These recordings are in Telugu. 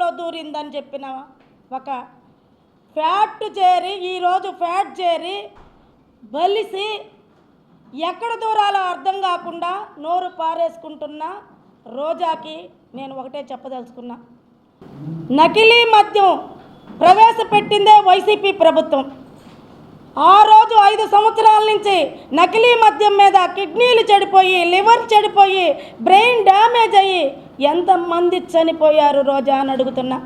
లో దూరిందని చెప్పిన ఒక ఫ్యాట్ చేరి ఈరోజు ఫ్యాట్ చేరి బలిసి ఎక్కడ దూరాలో అర్థం కాకుండా నోరు పారేసుకుంటున్న రోజాకి నేను ఒకటే చెప్పదలుచుకున్నా. నకిలీ మద్యం ప్రవేశపెట్టిందే వైసీపీ ప్రభుత్వం. ఆ రోజు ఐదు సంవత్సరాల నుంచి నకిలీ మద్యం మీద కిడ్నీలు చెడిపోయి లివర్ చెడిపోయి బ్రెయిన్ డ్యామేజ్ అయ్యి ఎంతమంది చనిపోయారు రోజా అని అడుగుతున్నా.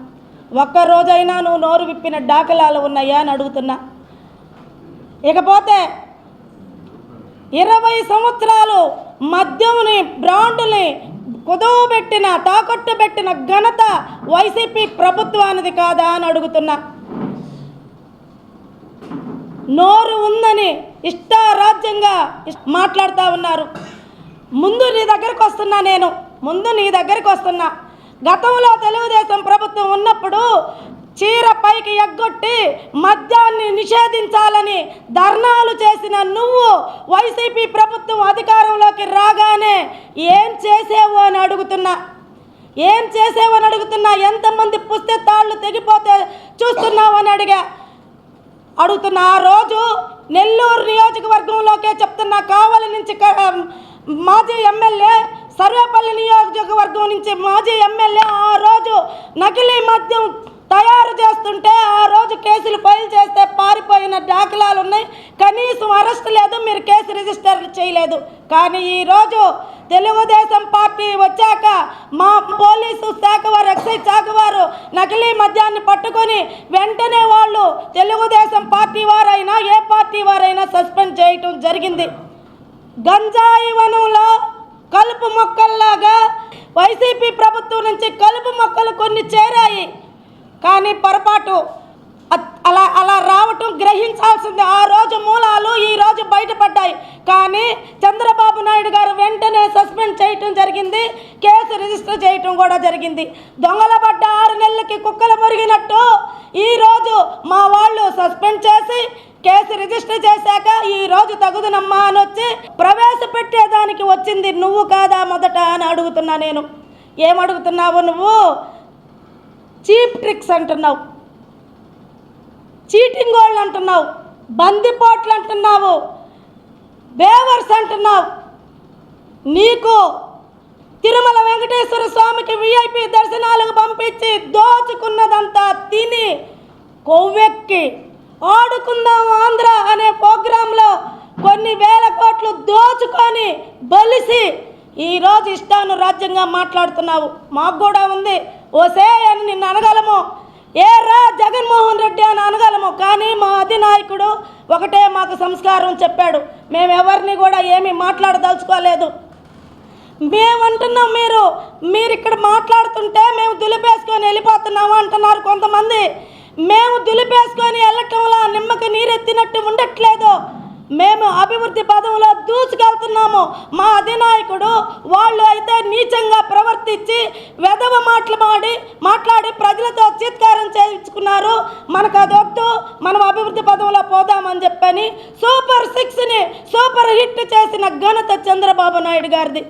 ఒక్క రోజైనా నువ్వు నోరు విప్పిన డాకలాలు ఉన్నాయా అని అడుగుతున్నా. ఇకపోతే ఇరవై సంవత్సరాలు మద్యంని బ్రాండ్ని కుదువు పెట్టిన తాకట్టు పెట్టిన ఘనత వైసీపీ ప్రభుత్వానిది కాదా అని అడుగుతున్నా. నోరు ఉందని ఇష్టారాజ్యంగా మాట్లాడుతూ ఉన్నారు. ముందు నీ దగ్గరకు వస్తున్నా నేను. ముందు నీ దగ్గరకు వస్తున్నా. గతంలో తెలుగుదేశం ప్రభుత్వం ఉన్నప్పుడు చీర పైకి ఎగ్గొట్టి మద్యాన్ని నిషేధించాలని ధర్నాలు చేసిన నువ్వు వైసీపీ ప్రభుత్వం అధికారంలోకి రాగానే ఏం చేసేవు అని అడుగుతున్నా. ఏం చేసేవని అడుగుతున్నా. ఎంతమంది పుస్తే తాళ్ళు తెగిపోతే చూస్తున్నావు అని అడిగా. అడుగుతున్న ఆ రోజు నెల్లూరు నియోజకవర్గంలోకే చెప్తున్నా కావలి నుంచి మాజీ ఎమ్మెల్యే సర్వేపల్లి నియోజకవర్గం నుంచి మాజీ ఎమ్మెల్యే ఆ రోజు నకిలీ మద్యం తయారు చేస్తుంటే ఆ రోజు కేసులు ఫైల్ చేస్తే పారిపోయిన దాఖలాలు ఉన్నాయి. కనీసం అరెస్ట్ లేదు మీరు రిజిస్టర్ చేయలేదు. కానీ ఈరోజు తెలుగుదేశం పార్టీ వచ్చాక మా పోలీసు శాఖ వారు ఎక్సైజ్ శాఖ వారు నకిలీ మద్యాన్ని పట్టుకొని వెంటనే వాళ్ళు తెలుగుదేశం పార్టీ వారైనా ఏ పార్టీ వారైనా సస్పెండ్ చేయటం జరిగింది. గంజాయి వనంలో కలుపు మొక్కల్లాగా వైసీపీ ప్రభుత్వం నుంచి కలుపు మొక్కలు కొన్ని చేరాయి. కానీ పొరపాటు అలా అలా రావటం గ్రహించాల్సింది. ఆ రోజు మూలాలు ఈ రోజు బయటపడ్డాయి. కానీ చంద్రబాబు నాయుడు గారు వెంటనే సస్పెండ్ చేయటం జరిగింది. కేసు రిజిస్టర్ చేయటం కూడా జరిగింది. దొంగల పడ్డ ఆరు నెలలకి కుక్కలు మురిగినట్టు ఈరోజు మా వాళ్ళు సస్పెండ్ చేసి కేసు రిజిస్టర్ చేశాక ఈ రోజు తగుదనమ్మా అని వచ్చి ప్రవేశపెట్టేదానికి వచ్చింది. నువ్వు కాదా మొదట అని అడుగుతున్నా నేను. ఏమడుగుతున్నావు నువ్వు? చీప్ ట్రిక్స్ అంటున్నావు. చీటింగ్ వాళ్ళు అంటున్నావు బందిపోట్లు అంటున్నావు బేవర్స్ అంటున్నావు. నీకు తిరుమల వెంకటేశ్వర స్వామికి విఐపి దర్శనాలకు పంపించి దోచుకున్నదంతా తిని కొవ్వెక్కి ఆడుకుందాం ఆంధ్ర అనే ప్రోగ్రాంలో కొన్ని వేల కోట్లు దోచుకొని బలిసి ఈరోజు ఇష్టాను రాజ్యంగా మాట్లాడుతున్నావు. మాకు కూడా ఉంది. ఓసే అని నిన్ను అనగలము. ఏ రా జగన్మోహన్ రెడ్డి అని అనగలము కానీ మా అధినాయకుడు ఒకటే మాకు సంస్కారం చెప్పాడు. మేము ఎవరిని కూడా ఏమీ మాట్లాడదలుచుకోలేదు. మేమంటున్నాం మీరు మీరు ఇక్కడ మాట్లాడుతుంటే మేము దులిపేసుకొని వెళ్ళిపోతున్నాము అంటున్నారు కొంతమంది. మేము దులిపేసుకొని వెళ్ళటంలో నిమ్మకి నీరెత్తినట్టు ఉండట్లేదు. మేము అభివృద్ధి పదంలో దూసుకెళ్తున్నాము. మా అధినాయకుడు వాళ్ళు అయితే నీచంగా ప్రవర్తించి వెధవ మాటలు మాడి మాట్లాడి ప్రజలతో చీత్కారం చేయించుకున్నారు. మనకు అది వద్దు. మనం అభివృద్ధి పదంలో పోదామని చెప్పని సూపర్ సిక్స్ని సూపర్ హిట్ చేసిన ఘనత చంద్రబాబు నాయుడు గారిది.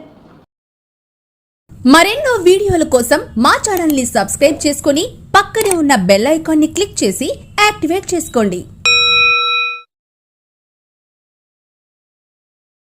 మరెన్నో వీడియోల కోసం మా ఛానల్ని సబ్స్క్రైబ్ చేసుకుని పక్కనే ఉన్న బెల్ ఐకాన్ని క్లిక్ చేసి యాక్టివేట్ చేసుకోండి.